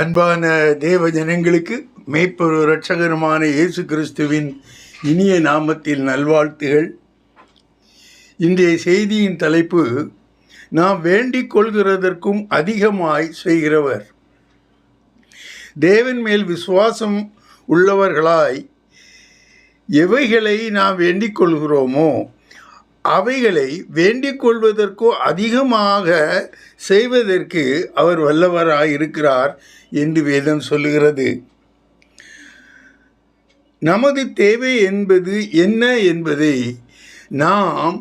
அன்பான தேவ ஜனங்களுக்கு மேய்ப்பொரு இரட்சகருமான இயேசு கிறிஸ்துவின் இனிய நாமத்தில் நல்வாழ்த்துகள். இன்றைய செய்தியின் தலைப்பு நாம் வேண்டிக் கொள்கிறதற்கும் அதிகமாய் செய்கிறவர். தேவன் மேல் விசுவாசம் உள்ளவர்களாய் எவைகளை நாம் வேண்டிக் கொள்கிறோமோ அவைகளை வேண்டிக் கொள்வதற்கோ அதிகமாக செய்வதற்கு அவர் வல்லவராக இருக்கிறார் என்று வேதம் சொல்லுகிறது. நமது தேவை என்பது என்ன என்பதை நாம்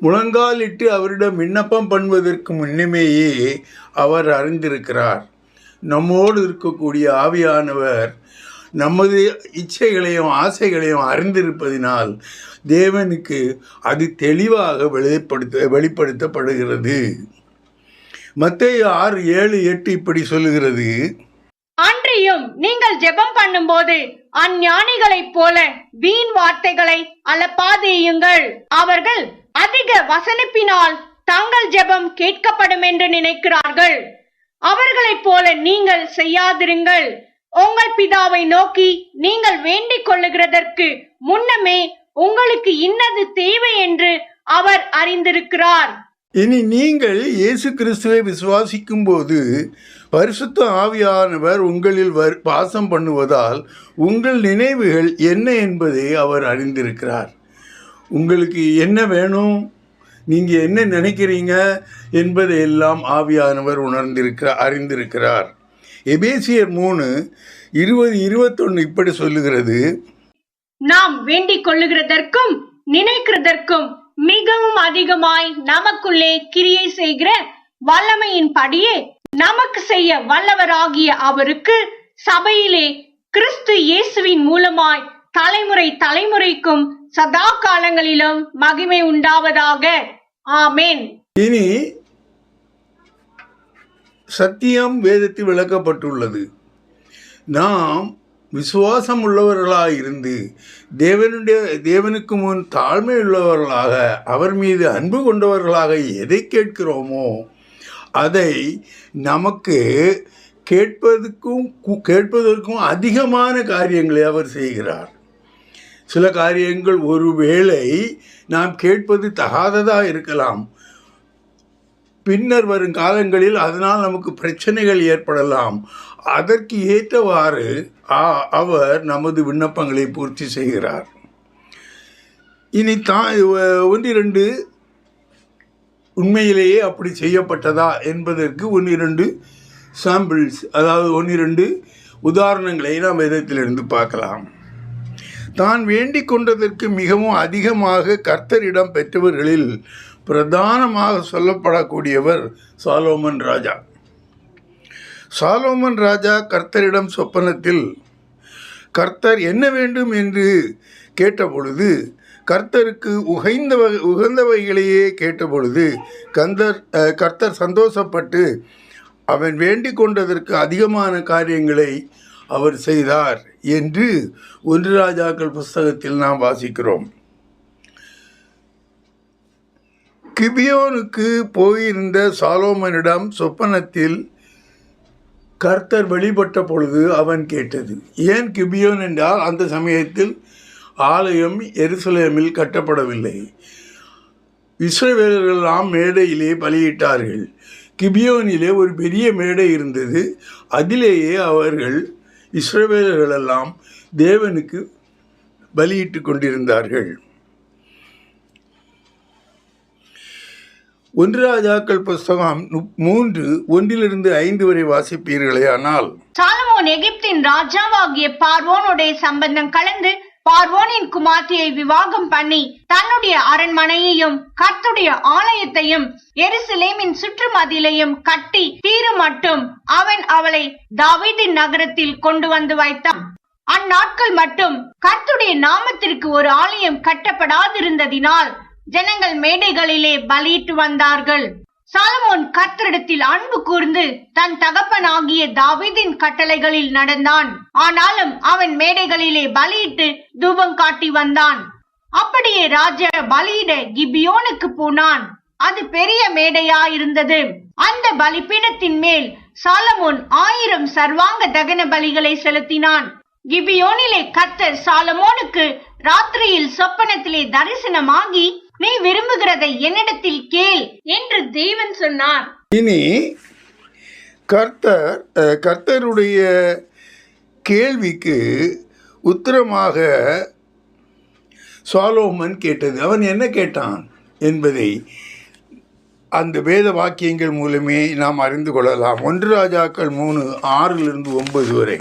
முழங்காலிட்டு அவரிடம் விண்ணப்பம் பண்ணுவதற்கு முன்னமேயே அவர் அறிந்திருக்கிறார். நம்மோடு இருக்கக்கூடிய ஆவியானவர் நமது இச்சைகளையும் ஆசைகளையும் அறிந்திருப்பதினால் தேவனுக்கு அது தெளிவாக வெளிப்படுத்த வெளிப்படுத்தப்படுகிறது. மத்திய ஆறு ஏழு எட்டு இப்படி சொல்லுகிறது. அன்றியும் நீங்கள் ஜெபம் பண்ணும்போது அஞ்ஞானிகளைப் போல வீண் வார்த்தைகளை அலப்பாதேயுங்கள் அவர்கள் அதிக வசனிப்பினால் தங்கள் ஜெபம் கேட்கப்படும் என்று நினைக்கிறார்கள். அவர்களைப் போல நீங்கள் செய்யாதிருங்கள். உங்கள் பிதாவை நோக்கி நீங்கள் வேண்டிக் கொள்ளுகிறதற்கு முன்னமே உங்களுக்கு இன்னது தேவை என்று அவர் அறிந்திருக்கிறார். இனி நீங்கள் இயேசு கிறிஸ்துவை விசுவாசிக்கும் போது பரிசுத்த ஆவியானவர் உங்களில் வர் பாசம் பண்ணுவதால் உங்கள் நினைவுகள் என்ன என்பதை அவர் அறிந்திருக்கிறார். உங்களுக்கு என்ன வேணும்? நீங்கள் என்ன நினைக்கிறீங்க? என்பதை எல்லாம் ஆவியானவர் உணர்ந்திருக்கிறார் அறிந்திருக்கிறார். எபேசியர் மூணு இருபது இருபத்தொன்று இப்படி சொல்லுகிறது. நாம் வேண்டிக் கொள்ளுகிறதற்கும் நினைக்கிறதற்கும் மிகவும் அதிகமாய் நமக்குள்ளே கிரியை செய்கிற வல்லமையின் படியே நமக்கு செய்ய வல்லவராகிய அவருக்கு சபையிலே கிறிஸ்து இயேசுவின் மூலமாய் தலைமுறை தலைமுறைக்கும் சதா காலங்களிலும் மகிமை உண்டாவதாக. ஆமென். இனி சத்தியம் வேதத்தில் விளக்கப்பட்டுள்ளது. நாம் விசுவாசம் உள்ளவர்களாக இருந்து தேவனுடைய தேவனுக்கு முன் தாழ்மை உள்ளவர்களாக அவர் மீது அன்பு கொண்டவர்களாக எதை கேட்கிறோமோ அதை நமக்கு கேட்பதற்கும் கேட்பதற்கும் அதிகமான காரியங்களை அவர் செய்கிறார். சில காரியங்கள் ஒருவேளை நாம் கேட்பது தகாததாக இருக்கலாம். பின்னர் வரும் காலங்களில் அதனால் நமக்கு பிரச்சனைகள் ஏற்படலாம். அதற்கு ஏற்றவாறு அவர் நமது விண்ணப்பங்களை பூர்த்தி செய்கிறார். இனி தான் ஒன்றிரண்டு உண்மையிலேயே அப்படி செய்யப்பட்டதா என்பதற்கு ஒன்றிரண்டு சாம்பிள்ஸ் அதாவது ஒன்றிரண்டு உதாரணங்களை நாம் வேதத்திலிருந்து பார்க்கலாம். தான் வேண்டிக் கொண்டதற்கு மிகவும் அதிகமாக கர்த்தரிடம் பெற்றவர்களில் பிரதானமாக சொல்லப்படக்கூடியவர் சாலோமன் ராஜா. சாலோமன் ராஜா கர்த்தரிடம் சொப்பனத்தில் கர்த்தர் என்ன வேண்டும்? என்று கேட்டபொழுது கர்த்தருக்கு உகைந்த உகந்தவைகளையே கேட்டபொழுது கந்தர் கர்த்தர் சந்தோஷப்பட்டு அவன் வேண்டிக் கொண்டதற்கு அதிகமான காரியங்களை அவர் செய்தார் என்று ஒன்று ராஜாக்கள் புஸ்தகத்தில் நாம் வாசிக்கிறோம். கிபியோனுக்கு போயிருந்த சாலோமனிடம் சொப்பனத்தில் கர்த்தர் வெளிப்பட்ட பொழுது அவன் கேட்டது ஏன் கிபியோன் என்றால் அந்த சமயத்தில் ஆலயம் எருசலேமில் கட்டப்படவில்லை. இஸ்ரவேலர்களெல்லாம் மேடையிலே பலியிட்டார்கள். கிபியோனிலே ஒரு பெரிய மேடை இருந்தது. அதிலேயே அவர்கள் இஸ்ரவேலர்களெல்லாம் தேவனுக்கு பலியிட்டு கொண்டிருந்தார்கள். ஒன்று ராஜாக்கள் புஸ்தகம் மூன்று ஒன்றிலிருந்து ஐந்து வரை வாசிப்பீர்களே ஆனால். சாலமோன் எகிப்தின் ராஜாவாகிய பார்வோனுடைய சம்பந்தம் கலந்து பார்வோனின் குமார்த்தியை விவாகம் பண்ணி தன்னுடைய அரண்மனையையும் கர்த்துடைய ஆலயத்தையும் எருசலேமின் சுற்றுமதிலையும் கட்டி தீரு மட்டும் அவன் அவளை தாவீதின் நகரத்தில் கொண்டு வந்து வைத்தான். அந்நாட்கள் மட்டும் கர்த்துடைய நாமத்திற்கு ஒரு ஆலயம் கட்டப்படாதிருந்ததினால் ஜனங்கள் மேடைகளிலே பலியிட்டு வந்தார்கள். சாலமோன் கர்த்தரிடத்தில் அன்பு கூர்ந்து தன் தகப்பனாகிய தாவிதின் கட்டளைகளில் நடந்தான். ஆனாலும் அவன் மேடைகளிலே பலியிட்டு தூபம் காட்டி வந்தான். அப்படியே ராஜா பலியிட கிபியோனுக்கு போனான். அது பெரிய மேடையா இருந்தது அந்த பலிபீடத்தின் மேல் சாலமோன் ஆயிரம் சர்வாங்க தகன பலிகளை செலுத்தினான். கிபியோனிலே கத்த சாலமோனுக்கு ராத்திரியில் சொப்பனத்திலே தரிசனமாகி நீ விரும்புகிறதை என்னிடத்தில் கேள் என்று தேவன் சொன்னார். இனி கர்த்தர் கர்த்தருடைய கேள்விக்கு உத்தரமாக சாலோமன் கேட்டது. அவன் என்ன கேட்டான் என்பதை அந்த வேத வாக்கியங்கள் மூலமே நாம் அறிந்து கொள்ளலாம். ஒன்று ராஜாக்கள் மூணு ஆறிலிருந்து ஒன்பது வரை.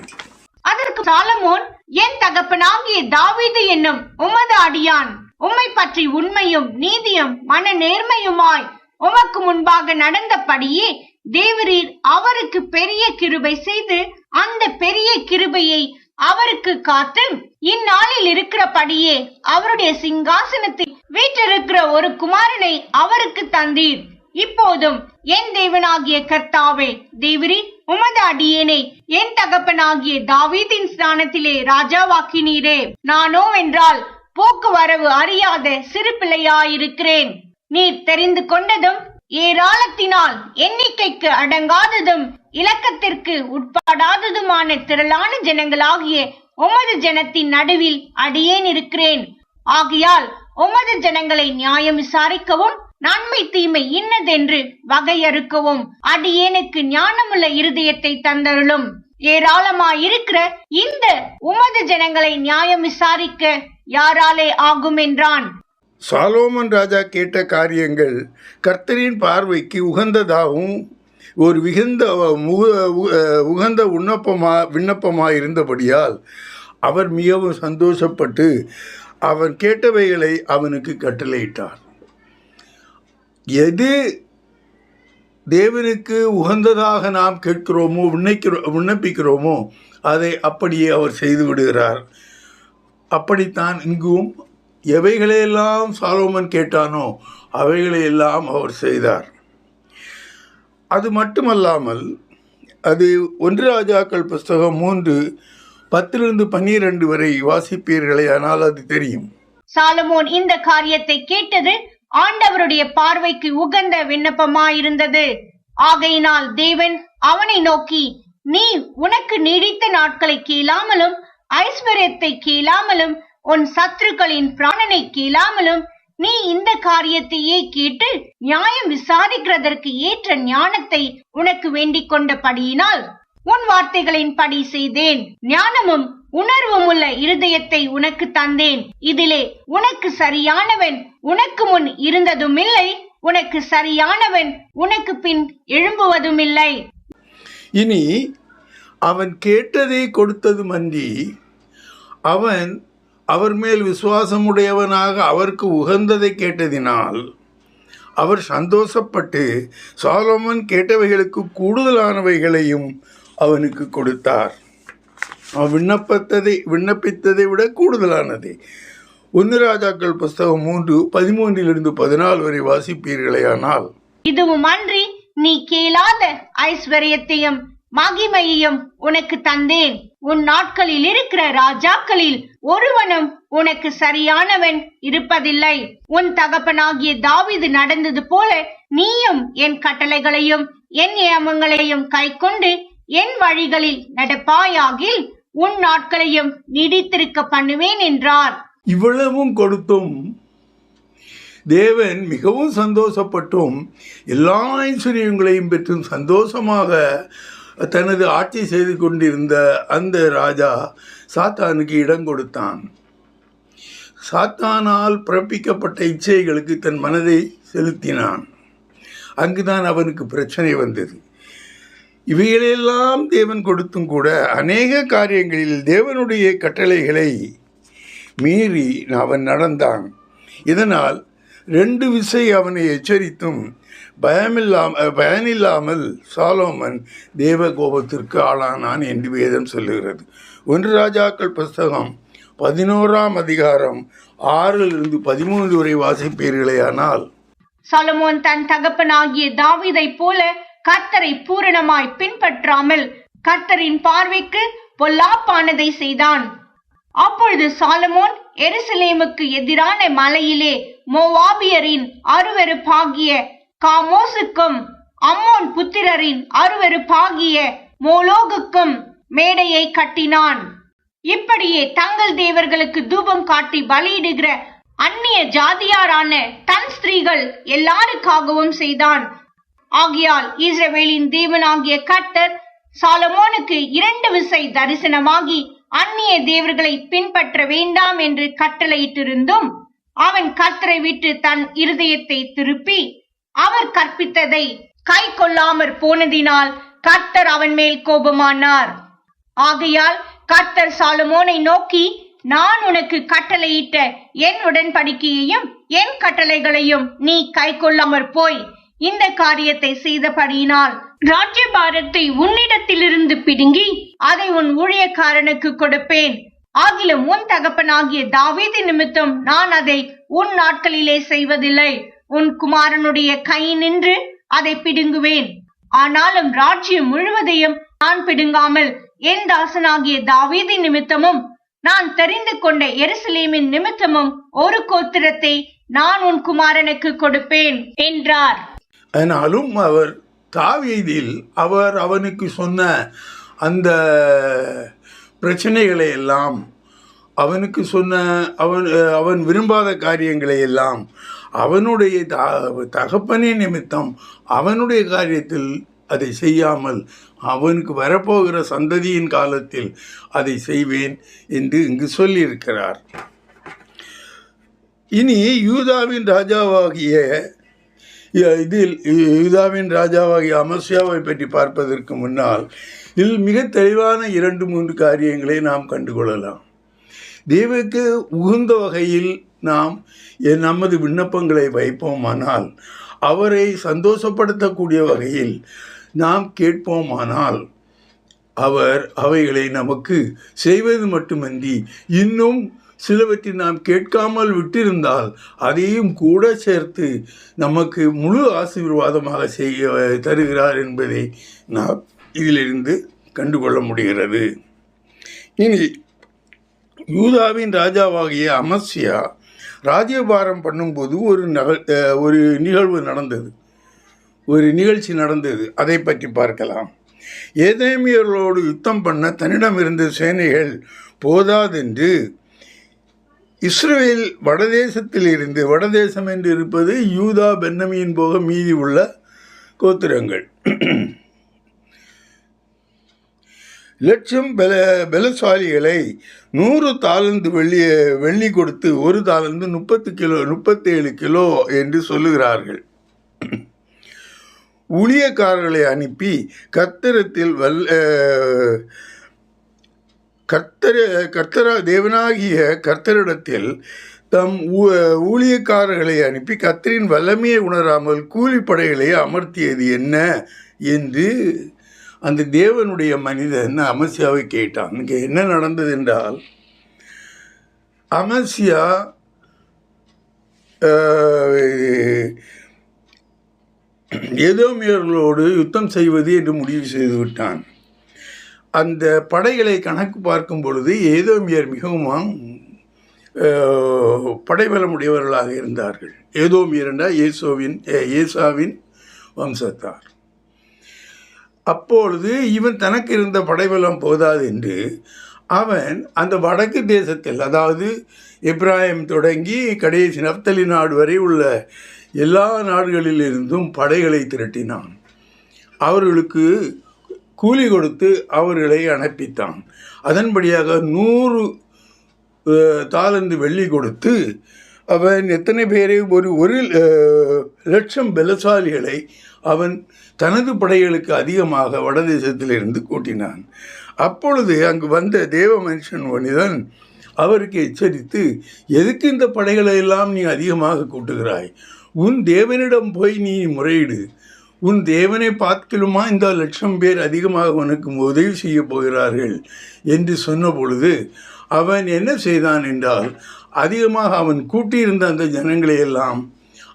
அதற்கு சாலமோன் என் தகப்பனாகிய தாவீது என்னும் உமது அடியான் உம்மை பற்றி உண்மையும் நீதியும் மன நேர்மையுமாய் உமக்கு முன்பாக நடந்தபடியே தேவரீர் அவருக்கு பெரிய கிருபை செய்து அந்த பெரிய கிருபையை அவருக்கு காத்து இந்நாளில் இருக்கிறபடியே அவருடைய சிங்காசனத்தில் வீற்றிருக்கிற ஒரு குமாரனை அவருக்கு தந்தீர். இப்போதும் என் தேவனாகிய கர்த்தாவே தேவரி உமது அடியேனை என் தகப்பனாகிய தாவீதின் ஸ்தானத்திலே ராஜாவாக்கினீரே. நானோ என்றால் போக்குவரவு அறியாத சிறு பிள்ளையாயிருக்கிறேன். நீர் தெரிந்து கொண்டதும் ஏராளத்தினால் எண்ணிக்கைக்கு அடங்காததும் இலக்கத்திற்கு உட்படாததுமான திரளான ஜனங்களாகிய உமது ஜனத்தின் நடுவில் அடியேன் இருக்கிறேன். ஆகையால் உமது ஜனங்களை நியாயம் விசாரிக்கவும் நன்மை தீமை இன்னதென்று வகையறுக்கவும் அடியேனுக்கு ஞானமுள்ள இருதயத்தை தந்தருளும். ஏராளமாயிருக்கிற இந்த உமது ஜனங்களை நியாயம் விசாரிக்க யாராலே ஆகும் என்றான். சாலோமன் ராஜா கேட்ட காரியங்கள் கர்த்தரின் பார்வைக்கு உகந்ததாகவும் ஒரு மிகுந்த உகந்த விண்ணப்பமா விண்ணப்பமாக இருந்தபடியால் அவர் மிகவும் சந்தோஷப்பட்டு அவன் கேட்டவைகளை அவனுக்கு கட்டளையிட்டார். எது தேவனுக்கு உகந்ததாக நாம் கேட்கிறோமோ விண்ணக்கிறோ விண்ணப்பிக்கிறோமோ அதை அப்படியே அவர் செய்து விடுகிறார். அப்படித்தான் இங்கும் எவைகளையெல்லாம் சாலோமன் கேட்டானோ அவைகளையெல்லாம் அவர் செய்தார். அது மட்டுமல்லாமல் அது ஒன்று ராஜாக்கள் புஸ்தகம் மூன்று பத்திலிருந்து பன்னிரண்டு வரை வாசிப்பீர்களே ஆனால் அது தெரியும். சாலமோன் இந்த காரியத்தை கேட்டது ஆண்டவருடைய பார்வைக்கு உகந்த விண்ணப்பமாயிருந்தது. ஆகையினால் தேவன் அவனை நோக்கி நீ உனக்கு நீடித்த நாட்களை கீழாமலும் ஐஸ்வர்யத்தை கேளாமலும் உன் சத்துருக்களின் பிராணனை கேளாமலும் நீ இந்த காரியத்தையே கேட்டு நியாயம் விசாரிக்கிறதற்கு ஏற்ற ஞானத்தை உனக்கு வேண்டிக் கொண்டபடியினால் உன் வார்த்தைகளின் படி செய்தேன். ஞானமும் உணர்வும் உள்ள இருதயத்தை உனக்கு தந்தேன். இதிலே உனக்கு சரியானவன் உனக்கு முன் இருந்ததும் இல்லை உனக்கு சரியானவன் உனக்கு பின் எழும்புவதும் இல்லை இனி அவன் கேட்டதை கொடுத்தது மன்றி அவன் அவர் மேல் விசுவாசமுடையவனாக அவருக்கு உகந்ததை கேட்டதினால் அவர் சந்தோஷப்பட்டு சாலோமன் கேட்டவைகளுக்கு கூடுதலானவைகளையும் அவனுக்கு கொடுத்தார். அவன் விண்ணப்பத்ததை விண்ணப்பித்ததை விட கூடுதலானது. ஒன்று ராஜாக்கள் புஸ்தகம் மூன்று பதிமூன்றிலிருந்து பதினாலு வரை வாசிப்பீர்களேயானால். இதுவும் அன்றி நீ கேளாத ஐஸ்வர்யத்தையும் மகிமையையும் உனக்கு தந்தேன். உன் நாட்களில் இருக்கிற ராஜாக்களில் ஒருவனும் உனக்கு சரியானவன் இருப்பதில்லை. உன் தகப்பனாகிய தாவிது நடந்தது போல நீயும் என் கட்டளைகளையும் என் நியமங்களையும் கைக்கொண்டு என் வழிகளில் நடப்பாயாகில் உன் நாட்களையும் நீடித்திருக்க பண்ணுவேன் என்றார். இவ்வளவும் கொடுத்தும் தேவன் மிகவும் சந்தோஷப்பட்டும். எல்லா ஐஸ்வர்யங்களையும் பெற்றும் சந்தோஷமாக தனது ஆட்சி செய்து கொண்டிருந்த அந்த ராஜா சாத்தானுக்கு இடம் கொடுத்தான். சாத்தானால் பிறப்பிக்கப்பட்ட இச்சைகளுக்கு தன் மனதை செலுத்தினான். அங்குதான் அவனுக்கு பிரச்சனை வந்தது. இவைகளெல்லாம் தேவன் கொடுத்தும் கூட அநேக காரியங்களில் தேவனுடைய கட்டளைகளை மீறி அவன் நடந்தான். இதனால் ரெண்டு விசை அவனை எச்சரித்தும் பயமில்லாம பயனில்லாமல் சாலோமன் தேவ கோபத்திற்கு ஆளானான் என்று வேதம் சொல்லுகிறது. ஒன்று ராஜாக்கள் புஸ்தகம் பதினோராம் அதிகாரம் ஆறிலிருந்து பதிமூன்று வரை வாசிப்பீர்களேயானால் சாலமோன் தன் தகப்பனாகிய தாவிதை போல கர்த்தரை பூரணமாய் பின்பற்றாமல் கர்த்தரின் பார்வைக்கு பொல்லாப்பானதை செய்தான். அப்பொழுது சாலமோன் எருசலேமுக்கு எதிரான மலையிலே மோவாபியரின் அருவருப்பாகிய காமோசுக்கும் அம்மோன் புத்திரரின் அருவருப்பாகிய மோலோகுக்கும் மேடையை கட்டினான். இப்படியே தங்கள் தேவர்களுக்கு தூபம் காட்டி பலியிடுகிற அந்நிய ஜாதியாரான தன் ஸ்திரீகள் எல்லாருக்காகவும் செய்தான். ஆகியால் இஸ்ரவேலின் தேவனாகிய கர்த்தர் சாலமோனுக்கு இரண்டு விசை தரிசனமாகி அந்நிய தேவர்களை பின்பற்ற வேண்டாம் என்று கட்டளையிட்டிருந்தும் அவன் கர்த்தரை விட்டு தன் இருதயத்தை திருப்பி அவர் கற்பித்ததை கை கொள்ளாமற் போனதினால் கர்த்தர் அவன் மேல் கோபமானார். ஆகையால் கர்த்தர் சாலமோனை நோக்கி நான் உனக்கு கட்டளையிட்ட என் உடன்படிக்கையையும் என் கட்டளைகளையும் நீ கை கொள்ளாமற் போய் இந்த காரியத்தை செய்தபடியினால் ராஜ்யபாரத்தை உன்னிடத்திலிருந்து பிடுங்கி அதை உன் ஊழியக்காரனுக்கு கொடுப்பேன். ஆகிலும் உன் தகப்பனாகிய தாவீது நிமித்தம் நான் அதை உன் நாட்களிலே செய்வதில்லை. உன் குமாரனுடைய கை நின்று அதை பிடுங்குவேன். ஆனாலும் ராஜ்யம் முழுவதையும் நான் பிடுங்காமல் என் தாசனாகிய தாவீதி நிமித்தமும் நான் தெரிந்து கொண்ட எருசலேமின் நிமித்தமும் ஒரு கோத்திரத்தை நான் உன் குமாரனுக்கு கொடுப்பேன் என்றார். ஆனாலும் அவர் தாவீதில் அவர் அவனுக்கு சொன்ன அந்த பிரச்சனைகளை எல்லாம் அவனுக்கு சொன்ன அவன் அவன் விரும்பாத காரியங்களை எல்லாம் அவனுடைய தகப்பனே நிமித்தம் அவனுடைய காரியத்தில் அதை செய்யாமல் அவனுக்கு வரப்போகிற சந்ததியின் காலத்தில் அதை செய்வேன் என்று இங்கு சொல்லியிருக்கிறார். இனி யூதாவின் ராஜாவாகிய இதில் யூதாவின் ராஜாவாகிய அமஸ்யாவை பற்றி பார்ப்பதற்கு முன்னால் இதில் மிக தெளிவான இரண்டு மூன்று காரியங்களை நாம் கண்டுகொள்ளலாம். தேவுக்கு உகுந்த வகையில் நாம் எ- நமது விண்ணப்பங்களை வைப்போமானால் அவரை சந்தோஷப்படுத்தக்கூடிய வகையில் நாம் கேட்போமானால் அவர் அவைகளை நமக்கு செய்வது மட்டுமன்றி இன்னும் சிலவற்றை நாம் கேட்காமல் விட்டிருந்தால் அதையும் கூட சேர்த்து நமக்கு முழு ஆசீர்வாதமாக செய்ய தருகிறார் என்பதை நாம் இதிலிருந்து கண்டுகொள்ள முடிகிறது. இனி யூதாவின் ராஜாவாகிய அமர்சியா ராஜ்யபாரம் பண்ணும்போது ஒரு நகல் ஒரு நிகழ்வு நடந்தது. ஒரு நிகழ்ச்சி நடந்தது. அதை பற்றி பார்க்கலாம். ஏதேமியர்களோடு யுத்தம் பண்ண தன்னிடம் இருந்த சேனைகள் போதாதென்று இஸ்ரேல் வடதேசத்தில் இருந்து வடதேசம் என்று இருப்பது யூதா பென்னமியின் போக மீதி உள்ள கோத்திரங்கள். லட்சம் பல பலசாலிகளை நூறு தாளந்து வெள்ளி வெள்ளி கொடுத்து ஒரு தாளந்து முப்பத்து கிலோ முப்பத்தேழு கிலோ என்று சொல்லுகிறார்கள். ஊழியக்காரர்களை அனுப்பி கத்திரத்தில் வல் கர்த்தர கர்த்தரா தேவனாகிய கர்த்தரிடத்தில் தம் ஊ- ஊழியக்காரர்களை அனுப்பி கத்தரின் வல்லமையை உணராமல் கூலிப்படைகளை அமர்த்தியது என்ன? என்று அந்த தேவனுடைய மனிதன் அமசியாவை கேட்டான்? இங்கே என்ன நடந்தது என்றால் அமசியா எதோமியர்களோடு யுத்தம் செய்வது என்று முடிவு செய்து விட்டான். அந்த படைகளை கணக்கு பார்க்கும் பொழுது ஏதோமியர் மிகவும் அஹ், படைபலமுடையவர்களாக இருந்தார்கள். ஏதோமியர் என்றால் ஏசோவின் ஏசாவின் வம்சத்தார். அப்பொழுது இவன் தனக்கு இருந்த படைபலம் போதாது என்று அவன் அந்த வடக்கு தேசத்தில் அதாவது இப்ராஹிம் தொடங்கி கடைசி நப்தலி நாடு வரை உள்ள எல்லா நாடுகளிலிருந்தும் படைகளை திரட்டினான். அவர்களுக்கு கூலி கொடுத்து அவர்களை அனுப்பித்தான். அதன்படியாக நூறு தாளந்து வெள்ளி கொடுத்து அவன் எத்தனை பேரை ஒரு ஒரு லட்சம் பலசாலிகளை அவன் தனது படைகளுக்கு அதிகமாக வடதேசத்திலிருந்து கூட்டினான். அப்பொழுது அங்கு வந்த தேவ மனுஷன் மனிதன் அவருக்கு எச்சரித்து எதுக்கு இந்த படைகளை எல்லாம் நீ அதிகமாக கூட்டுகிறாய்? உன் தேவனிடம் போய் நீ முறையிடு. உன் தேவனை பார்க்கலுமா? இந்த லட்சம் பேர் அதிகமாக உனக்கு உதவி செய்ய போகிறார்கள். என்று சொன்ன பொழுது அவன் என்ன செய்தான் என்றால் அதிகமாக அவன் கூட்டியிருந்த அந்த ஜனங்களை எல்லாம்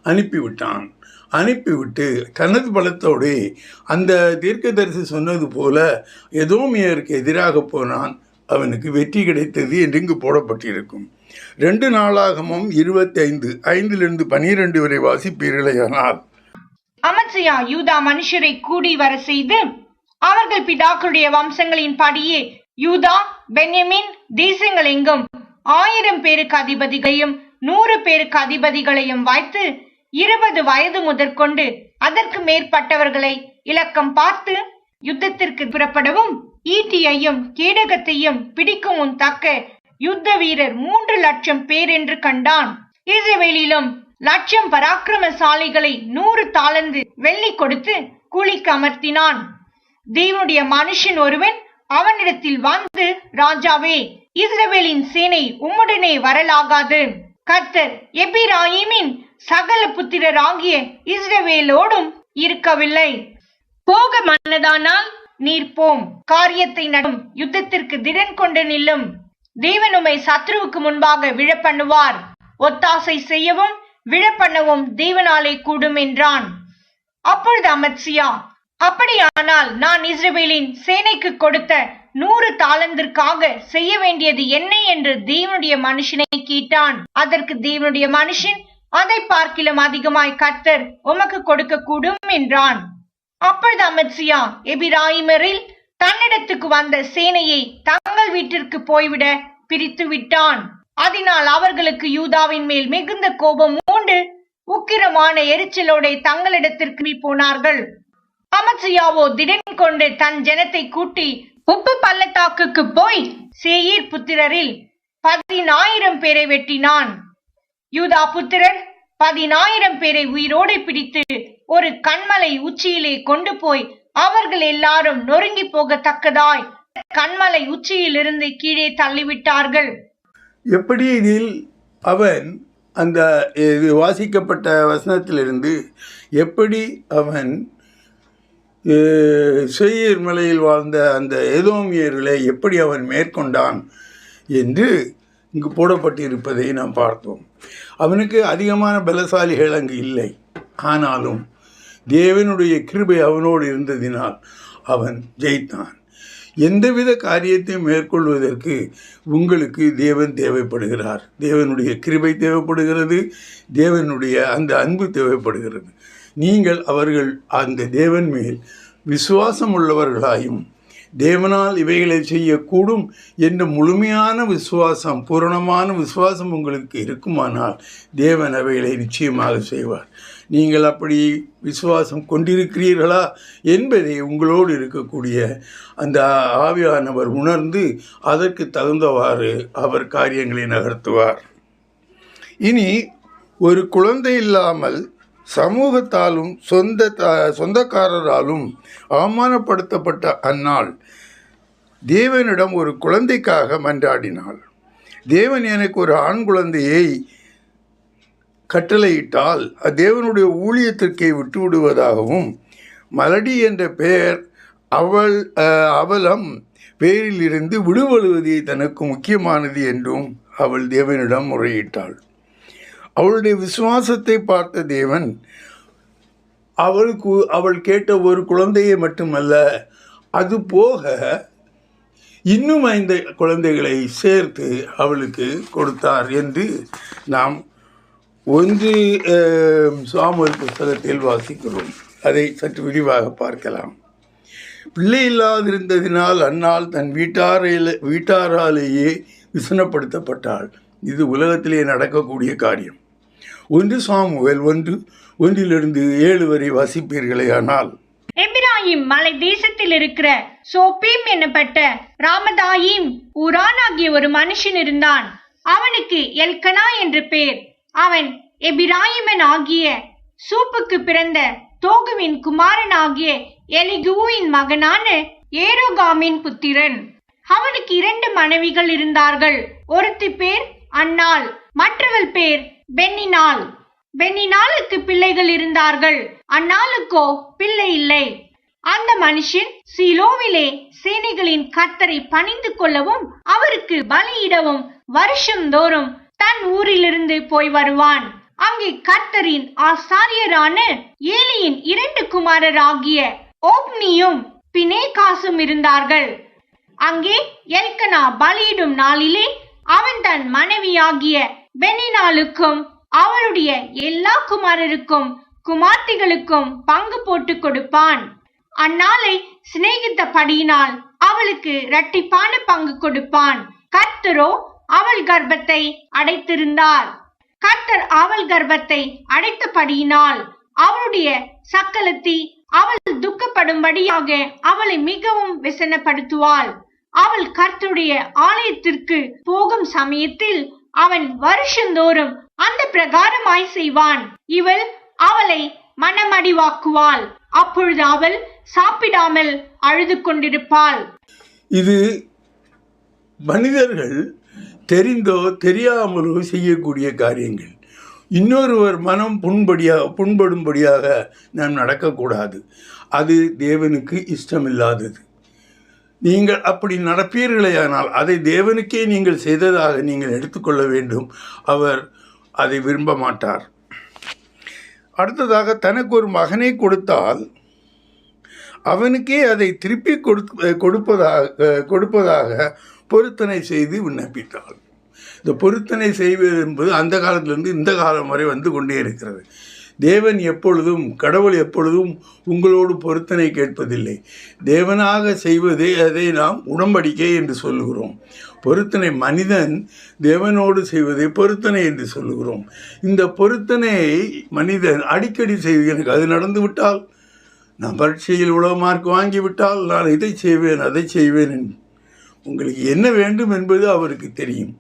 அனுப்பிவிட்டான். அனுப்பிவிட்டு தனது பலத்தோடு அந்த தீர்க்கதரிசி சொன்னது போல எதோமியருக்கு எதிராக போனான். அவனுக்கு வெற்றி கிடைத்தது என்று இங்கு போடப்பட்டிருக்கும். ரெண்டு நாளாகமும் இருபத்தி ஐந்து ஐந்திலிருந்து பனிரெண்டு வரை வாசிப்பீர்களேயானால். அமத்சியா யூதா மனுஷரை கூடி வர செய்து அவர்கள் பிதாக்களுடைய வம்சங்களின் படியே யூதா பென்யமின் தேசங்கள் எங்கும் ஆயிரம் பேருக்கு அதிபதிகளையும் நூறு பேருக்கு அதிபதிகளையும் வாய்த்து இருபது வயது முதற்கொண்டு அதற்கு மேற்பட்டவர்களை இலக்கம் பார்த்து யுத்தத்திற்கு புறப்படவும் ஈட்டியையும் கேடகத்தையும் பிடிக்கவும் தக்க யுத்த வீரர் மூன்று லட்சம் பேர் என்று கண்டான். இசைவெளியிலும் லட்சம் பராக்கிரமசாலிகளை நூறு தாளந்து வெள்ளி கொடுத்து கூலிக்கு அமர்த்தினான். தேவனுடைய மனுஷன் ஒருவன் அவனிடத்தில் வந்து ராஜாவே இஸ்ரவேலின் சேனை உம்முடனே வரலாகாது. கர்த்தர் எபிராயிமின் சகல புத்திரராகிய இஸ்ரவேலோடும் இருக்கவில்லை. போக மன்னதானால் நீர் போம் காரியத்தை நடும் யுத்தத்திற்கு திடன் கொண்டு நில்லும். தேவனுமை சத்ருவுக்கு முன்பாக விழப்பண்ணுவார். ஒத்தாசை செய்யவும் விழப்பண்ணவும் தேவனாலே கூடும் என்றான். அப்பொழுது அமத்சியா அப்படியானால் நான் இஸ்ரவேலின் சேனைக்கு கொடுத்த நூறு தாளந்திற்காக செய்ய வேண்டியது என்ன என்று தேவனுடைய மனுஷனை கேட்டான். அதற்கு தேவனுடைய மனுஷன் அதை பார்க்கிலும் அதிகமாய் கர்த்தர் உமக்கு கொடுக்க கூடும் என்றான். அப்பொழுது அமத்சியா எபிராயிமரில் தன்னிடத்துக்கு வந்த சேனையை தங்கள் வீட்டிற்கு போய்விட பிரித்து விட்டான். அதனால் அவர்களுக்கு யூதாவின் மேல் மிகுந்த கோபம் உண்டு. உக்கிரமான எரிச்சலோட தங்களிடத்திற்கு போனார்கள். அமத்சியாவோ திடன் கொண்டு தன் ஜனத்தை கூட்டி உப்பு பள்ளத்தாக்குக்கு போய் சேயீர் புத்திரரில் பதினாயிரம் பேரை வெட்டினான். யூதா புத்திரர் பதினாயிரம் பேரை உயிரோடு பிடித்து ஒரு கண்மலை உச்சியிலே கொண்டு போய் அவர்கள் எல்லாரும் நொறுங்கி போகத்தக்கதாய் கண்மலை உச்சியிலிருந்து கீழே தள்ளிவிட்டார்கள். எப்படி இதில் அவன் அந்த வாசிக்கப்பட்ட வசனத்திலிருந்து எப்படி அவன் செய்யீர் மலையில் வாழ்ந்த அந்த ஏதோமியர்களை எப்படி அவன் மேற்கொண்டான் என்று இங்கு போடப்பட்டிருப்பதை நாம் பார்த்தோம். அவனுக்கு அதிகமான பலசாலிகள் அங்கு இல்லை. ஆனாலும் தேவனுடைய கிருபை அவனோடு இருந்ததினால் அவன் ஜெயித்தான். எந்தவித காரியத்தையும் மேற்கொள்வதற்கு உங்களுக்கு தேவன் தேவைப்படுகிறார். தேவனுடைய கிருபை தேவைப்படுகிறது. தேவனுடைய அந்த அன்பு தேவைப்படுகிறது. நீங்கள் அவர்கள் அந்த தேவன் மேல் விசுவாசம் உள்ளவர்களாயும் தேவனால் இவைகளை செய்யக்கூடும் என்ற முழுமையான விசுவாசம் பூரணமான விசுவாசம் உங்களுக்கு இருக்குமானால் தேவன் அவைகளை நிச்சயமாக செய்வார். நீங்கள் அப்படி விசுவாசம் கொண்டிருக்கிறீர்களா என்பதை உங்களோடு இருக்கக்கூடிய அந்த ஆவியானவர் உணர்ந்து அதற்கு தகுந்தவாறு அவர் காரியங்களை நகர்த்துவார். இனி ஒரு குழந்தை இல்லாமல் சமூகத்தாலும் சொந்த த- சொந்தக்காரராலும் அவமானப்படுத்தப்பட்ட அன்னாள் தேவனிடம் ஒரு குழந்தைக்காக மன்றாடினாள். தேவன் எனக்கு ஒரு ஆண் குழந்தையை கட்டளையிட்டால் அத்தேவனுடைய ஊழியத்திற்கே விட்டு விடுவதாகவும் மலடி என்ற பெயர் அவள் அவலம் பெயரிலிருந்து விடுபடுவதே தனக்கு முக்கியமானது என்றும் அவள் தேவனிடம் முறையிட்டாள். அவளுடைய விசுவாசத்தை பார்த்த தேவன் அவளுக்கு அவள் கேட்ட ஒரு குழந்தையை மட்டுமல்ல அது போக இன்னும் ஐந்து குழந்தைகளை சேர்த்து அவளுக்கு கொடுத்தார் என்று நாம் ஒன்று அஹ், புத்தகத்தில் புஸ்தகத்தில் வாசிக்கிறோம். அதை சற்று விரிவாக பார்க்கலாம். பிள்ளை இல்லாதிருந்ததினால் அன்னால் தன் வீட்டாரையில் வீட்டாராலேயே விசனப்படுத்தப்பட்டாள். இது உலகத்திலே நடக்கக்கூடிய காரியம். ஒன்று சாமுவேல் ஒன்று ஒன்றிலிருந்து ஏழு வரை வாசிப்பீர்களே ஆனால். எபிராயிம் மலை தேசத்தில் இருக்கிற சோபீம் எனப்பட்ட ராமதாயிம் உரான் ஆகிய ஒரு மனுஷன் இருந்தான். அவனுக்கு எல்கனா என்று பேர். அவன் எபிராயிமன் ஆகிய சூப்புக்கு பிறந்த தோகுவின் குமாரன் ஆகிய எலிகுவின் மகனான ஏரோகாமின் புத்திரன். அவனுக்கு இரண்டு மனைவிகள் இருந்தார்கள். ஒருத்தி பேர் அன்னாள் மற்றவள் பேர் பென்னினாள் பென்னினாளுக்கு பிள்ளைகள் இருந்தார்கள். அந்நாளுக்கோ பிள்ளை இல்லை. அந்த மனுஷன் சீலோவிலே சேனைகளின் கத்தரை பணிந்து கொள்ளவும் அவருக்கு பலியிடவும் வருஷம் தோறும் தன் ஊரிலிருந்து போய் வருவான். அங்கே கர்த்தரின் ஆசாரியரான ஏலியின் இரண்டு குமாரர் ஆகிய ஓப்னியும் பினேகாசும் இருந்தார்கள். அங்கே எல்கனா பலியிடும் நாளிலே அவன் தன் மனைவியாகிய பெனினாளுக்கும் அவளுடைய எல்லா குமாரருக்கும் குமார்த்திகளுக்கும் பங்கு போட்டு கொடுப்பான். அந்நாளை சிநேகித்தபடியினால் அவளுக்கு இரட்டிப்பான பங்கு கொடுப்பான். கர்த்தரோ அவள் கர்ப்பத்தை அடைத்திருந்தார். கர்த்தர் அவள் கர்ப்பத்தை அடைத்தபடியினால் அவளுடைய சக்கலத்தி அவள் துக்கப்படும்படியாக அவளை மிகவும் விசனப்படுத்துவாள். அவள் கர்த்தருடைய ஆலயத்திற்கு போகும் சமயத்தில் அவன் வருஷந்தோறும் அந்த பிரகாரமாய் செய்வான். இவள் அவளை மனமடிவாக்குவாள். அப்பொழுது அவள் சாப்பிடாமல் அழுது கொண்டிருப்பாள். இது மனிதர்கள் தெரிந்தோ தெரியாமலோ செய்யக்கூடிய காரியங்கள். இன்னொருவர் மனம் புண்படியாக புண்படும்படியாக நாம் நடக்கக்கூடாது. அது தேவனுக்கு இஷ்டமில்லாதது. நீங்கள் அப்படி நடப்பீர்களேயானால் அதை தேவனுக்கே நீங்கள் செய்ததாக நீங்கள் எடுத்துக்கொள்ள வேண்டும். அவர் அதை விரும்ப மாட்டார். அடுத்ததாக தனக்கு ஒரு மகனை கொடுத்தால் அவனுக்கே அதை திருப்பி கொடுக்க கொடுப்பதாக கொடுப்பதாக பொருத்தனை செய்து விண்ணப்பித்தாள். இந்த பொருத்தனை செய்வது என்பது அந்த காலத்திலிருந்து இந்த காலம் வரை வந்து கொண்டே இருக்கிறது. தேவன் எப்பொழுதும் கடவுள் எப்பொழுதும் உங்களோடு பொருத்தனை கேட்பதில்லை. தேவனாக செய்வதே அதை நாம் உடம்படிக்கை என்று சொல்லுகிறோம். பொருத்தனை மனிதன் தேவனோடு செய்வதை பொருத்தனை என்று சொல்லுகிறோம். இந்த பொருத்தனையை மனிதன் அடிக்கடி செய்து எனக்கு அது நடந்து விட்டால் நான் பரீட்சையில் இவ்வளோ மார்க் வாங்கிவிட்டால் நான் இதை செய்வேன் அதை செய்வேன். உங்களுக்கு என்ன வேண்டும் என்பது அவருக்கு தெரியும்.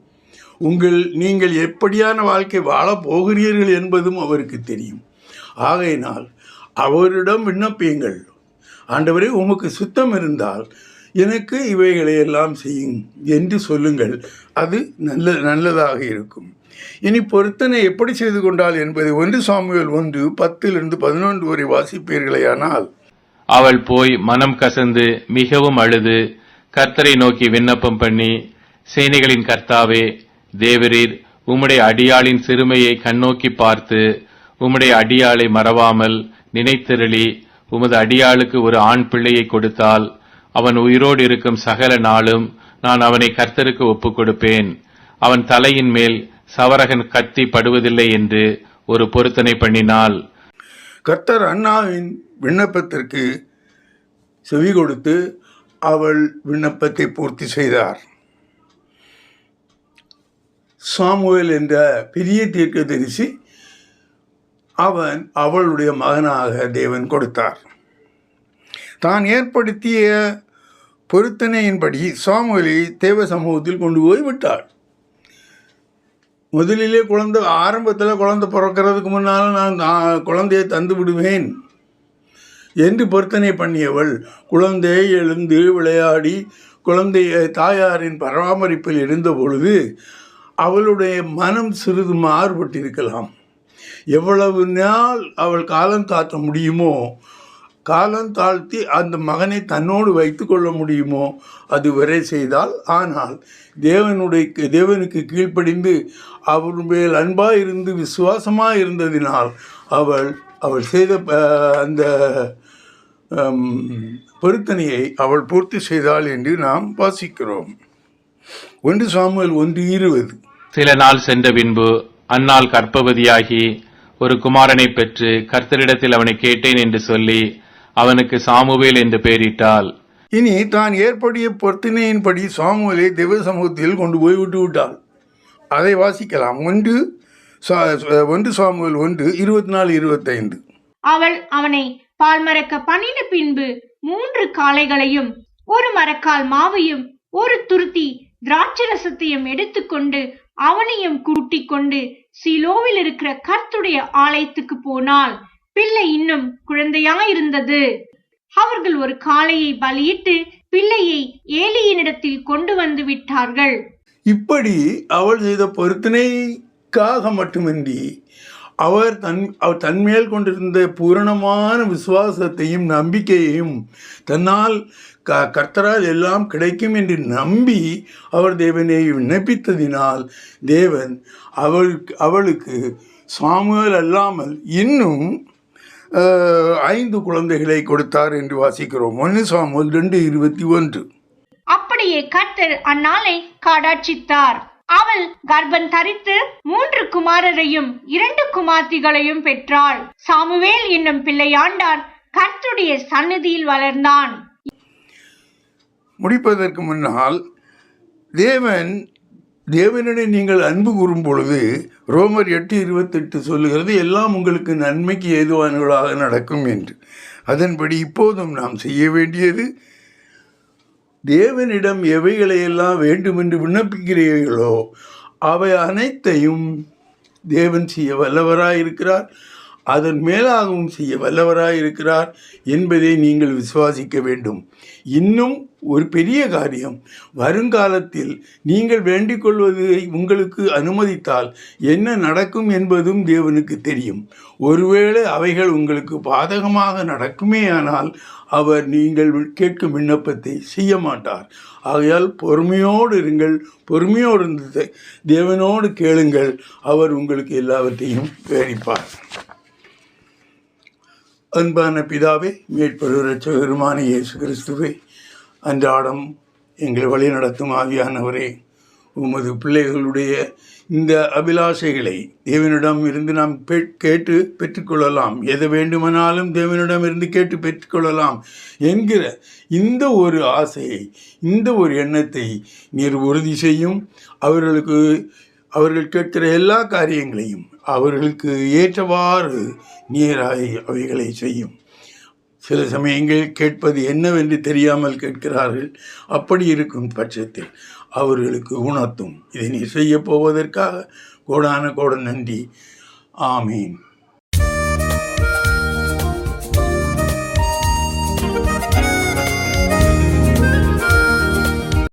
உங்கள் நீங்கள் எப்படியான வாழ்க்கை வாழப் போகிறீர்கள் என்பதும் அவருக்கு தெரியும். ஆகையினால் அவரிடம் விண்ணப்பியுங்கள். ஆண்டவரே உமக்கு சுத்தம் இருந்தால் எனக்கு இவைகளை எல்லாம் செய்யும் என்று சொல்லுங்கள். அது நல்ல நல்லதாக இருக்கும். இனி பொருத்தனை எப்படி செய்து கொண்டால் என்பதை ஒன்று சாமியல் ஒன்று பத்திலிருந்து பதினொன்று வரை வாசிப்பீர்களேயானால் அவள் போய் மனம் கசந்து மிகவும் அழுது கர்த்தரை நோக்கி விண்ணப்பம் பண்ணி சேனைகளின் கர்த்தாவே தேவரீர் உம்முடைய அடியாளின் சிறுமையை கண்ணோக்கி பார்த்து உம்முடைய அடியாளை மறவாமல் நினைத்திரளி உமது அடியாளுக்கு ஒரு ஆண் பிள்ளையை கொடுத்தால் அவன் உயிரோடு இருக்கும் சகல நாளும் நான் அவனை கர்த்தருக்கு ஒப்புக் கொடுப்பேன். அவன் தலையின் மேல் சவரகன் கத்தி படுவதில்லை என்று ஒரு பொருத்தனை பண்ணினாள். கர்த்தர் அண்ணாவின் விண்ணப்பத்திற்கு செவி கொடுத்து அவள் விண்ணப்பத்தை பூர்த்தி செய்தார். சாமுவேல் என்ற பெரிய தீர்க்கதரிசி அவன் அவளுடைய மகனாக தேவன் கொடுத்தார். தான் ஏற்படுத்திய பொருத்தனையின்படி சாமுவேலை தேவ சமூகத்தில் கொண்டு போய் விட்டாள். முதலிலே குழந்தை ஆரம்பத்தில் குழந்தை பிறக்கிறதுக்கு முன்னால் நான் குழந்தையை தந்து விடுவேன் என்று பொருத்தனை பண்ணியவள் குழந்தை எழுந்து விளையாடி குழந்தைய தாயாரின் பராமரிப்பில் இருந்த பொழுது அவளுடைய மனம் சிறிது மாறுபட்டிருக்கலாம். எவ்வளவு நாள் அவள் காலம் தாழ்த்த முடியுமோ காலம் தாழ்த்தி அந்த மகனை தன்னோடு வைத்து கொள்ள முடியுமோ அதுவரை செய்தால் ஆனால் தேவனுடைய தேவனுக்கு கீழ்ப்படிந்து அவர் மேல் அன்பாக இருந்து விசுவாசமாக இருந்ததினால் அவள் அவள் செய்த அந்த பொருத்தனையை அவள் பூர்த்தி செய்தாள் என்று நாம் வாசிக்கிறோம். ஒன்று சாமுவல் ஒன்று இருபது. சில நாள் சென்ற பின்பு அன்னாள் கர்ப்பவதியாகி ஒரு குமாரனை பெற்று கர்த்தரிடத்தில் அவனை கேட்டேன் என்று சொல்லி அவனுக்கு சாமுவேல் என்று பெயரிட்டாள். இனி தான் ஏற்படிய பொருத்தினையின்படி சாமுவேலை தெய்வ சமூகத்தில் கொண்டு போய் விட்டு விட்டாள். அதை வாசிக்கலாம். ஒன்று சா- ஒன்று சாமுவேல் ஒன்று இருபத்தி நாலு இருபத்தைந்து. அவள் அவனை பால் மறக்க பண்ணின பின்பு மூன்று காளைகளையும் ஒரு மரக்கால் மாவையும் ஒரு துருத்தி திராட்சரசத்தையும் எடுத்துக்கொண்டு அவனையும் கூட்டிக் கொண்டு சிலோவில் இருக்கிற கர்த்துடைய ஆலயத்துக்கு போனாள். பிள்ளை இன்னும் குழந்தையாயிருந்தது. அவர்கள் ஒரு காளையை பலியிட்டு பிள்ளையை ஏலியினிடத்தில் கொண்டு வந்து விட்டார்கள். இப்படி அவள் செய்த பொருத்தனைக்காக மட்டுமின்றி அவர் தன் அவர் தன்மேல் கொண்டிருந்த பூரணமான விசுவாசத்தையும் நம்பிக்கையையும் தன்னால் க கர்த்தரால் எல்லாம் கிடைக்கும் என்று நம்பி அவர் தேவனை விண்ணப்பித்ததினால் தேவன் அவளுக்கு அவளுக்கு சாமுவேல் அல்லாமல் இன்னும் ஐந்து குழந்தைகளை கொடுத்தார் என்று வாசிக்கிறோம். ஒன்று சாமுவேல் ரெண்டு இருபத்தி ஒன்று. அப்படியே கர்த்தர் அந்நாளை காடாட்சித்தார். அவள் கர்ப்பம் தரித்து மூன்று குமாரரையும் இரண்டு குமார்த்திகளையும் பெற்றாள். சாமுவேல் என்னும் பிள்ளையாண்டான் கர்த்துடைய சந்நிதியில் வளர்ந்தான். முடிப்பதற்கு முன்னால் தேவன் தேவனிடம் நீங்கள் அன்பு கூறும் பொழுது ரோமர் எட்டு இருபத்தெட்டு சொல்லுகிறது எல்லாம் உங்களுக்கு நன்மைக்கு ஏதுவானவர்களாக நடக்கும் என்று. அதன்படி இப்போதும் நாம் செய்ய வேண்டியது தேவனிடம் எவைகளையெல்லாம் வேண்டுமென்று விண்ணப்பிக்கிறீர்களோ அவை அனைத்தையும் தேவன் செய்ய வல்லவராயிருக்கிறார். அதன் மேலாகவும் செய்ய வல்லவராயிருக்கிறார் என்பதை நீங்கள் விசுவாசிக்க வேண்டும். இன்னும் ஒரு பெரிய காரியம். வருங்காலத்தில் நீங்கள் வேண்டிக் கொள்வதை உங்களுக்கு அனுமதித்தால் என்ன நடக்கும் என்பதும் தேவனுக்கு தெரியும். ஒருவேளை அவைகள் உங்களுக்கு பாதகமாக நடக்குமேயானால் அவர் நீங்கள் கேட்கும் விண்ணப்பத்தை செய்ய மாட்டார் ஆகையால் பொறுமையோடு இருங்கள் பொறுமையோடு இருந்து தேவனோடு கேளுங்கள் அவர் உங்களுக்கு எல்லாவற்றையும் வேடிப்பார் அன்பான பிதாவே மீட்பெருமான இயேசு கிறிஸ்துவே அன்றாடம் எங்களை வழி நடத்தும் ஆவியானவரே உமது பிள்ளைகளுடைய இந்த அபிலாஷைகளை தேவனிடம் இருந்து நாம் கேட்டு பெற்றுக்கொள்ளலாம். எது வேண்டுமானாலும் தேவனிடம் இருந்து கேட்டு பெற்றுக்கொள்ளலாம் என்கிற இந்த ஒரு ஆசையை இந்த ஒரு எண்ணத்தை நீர் உறுதி செய்யும். அவர்களுக்கு அவர்கள் கேட்கிற எல்லா காரியங்களையும் அவர்களுக்கு ஏற்றவாறு நீராய் அவைகளை செய்யும். சில சமயங்கள் கேட்பது என்னவென்று தெரியாமல் கேட்கிறார்கள். அப்படி இருக்கும் பட்சத்தில் அவர்களுக்கு உணர்த்தும். இதை நீ செய்ய போவதற்காக கோடான கோட நன்றி. ஆமீன்.